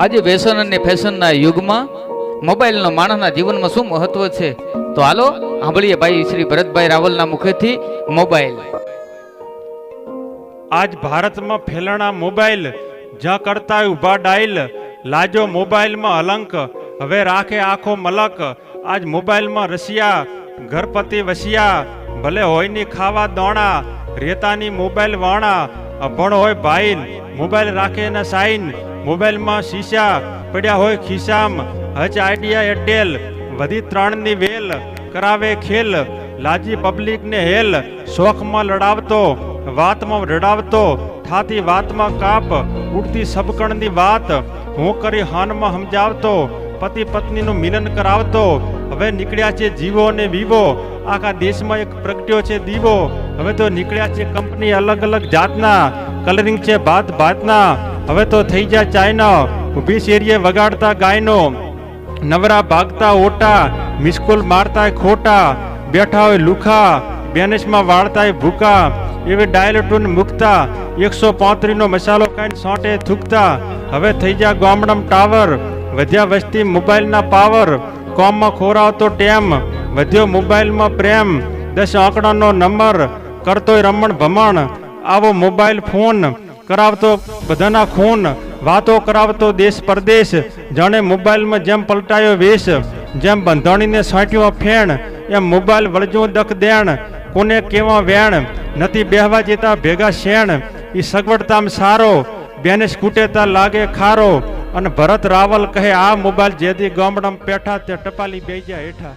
આજે વ્યસન અને ફેશનના યુગમાં મોબાઈલનો માણસના જીવનમાં શું મહત્વ છે? તો હાલો સાંભળીએ ભાઈ શ્રી ભરતભાઈ રાવલના મુખેથી મોબાઈલ. આજ ભારતમાં ફેલાણા મોબાઈલ જ્યાં કરતા ઊભા ડાયલ લાજો મોબાઈલમાં અલંક, હવે રાખે આખો મલક. આજ મોબાઈલમાં રસિયા, ઘરપતિ વસિયા, ભલે હોયની ખાવા દોણા, રેતાની મોબાઈલ વાણા, અભણ હોય ભાઈન મોબાઈલ રાખે ને સાઈન. મોબાઈલમાં શીશા પડ્યા હોય ખિસ્સામ હજ આઈડિયા એરટેલ વધી ત્રણની વેલ, કરાવે ખેલ, લાજી પબ્લિકને હેલ, શોખમાં લડાવતો, વાતમાં રડાવતો, થાતી વાતમાં કાપ, ઉડતી સબકણની વાત, હું કરી હાનમાં સમજાવતો, પતિ પત્નીનું મિલન કરાવતો, હવે નીકળ્યા છે જીવો અને વિવો, આખા દેશમાં એક પ્રગટ્યો છે દીવો, હવે તો નીકળ્યા છે કંપની અલગ અલગ જાતના, કલરિંગ છે ભાત ભાતના હવે તો થઈ જાય ચાઇના ઊભી શેરીએ વગાડતા ગાયનો. નવરા ભાગતા ઓટા, મિસકોલ મારતા ખોટા, બેઠા હોય લુખા, બેનેશમાં વાળતા ભૂકા, એવી ડાયલ મૂકતા, એકસો નો મસાલો કાંઈ સોંટે થૂકતા. હવે થઈ જા ગામડમ ટાવર, વધ્યા વસ્તી મોબાઈલના પાવર, કોમમાં ખોરાવતો ટેમ, વધ્યો મોબાઈલમાં પ્રેમ, દસ આંકડાનો નંબર, કરતોય રમણ ભમણ, આવો મોબાઈલ ફોન કરાવતો, બધાના ખૂન, વાતો કરાવતો દેશ પરદેશ, જાણે મોબાઈલમાં જેમ પલટાયો વેશ, જેમ બંધાણીને સાંટ્યો ફેણ, એમ મોબાઈલ વળજો દખ દેણ, કોને કેવા વેણ, નથી બેહવા જેતા ભેગા શેણ એ સગવડતામ સારો, બેને સ્કૂટેતા લાગે ખારો, અને ભરત રાવલ કહે, આ મોબાઈલ જેથી ગામડામાં પેઠા તે ટપાલી બેજા હેઠા.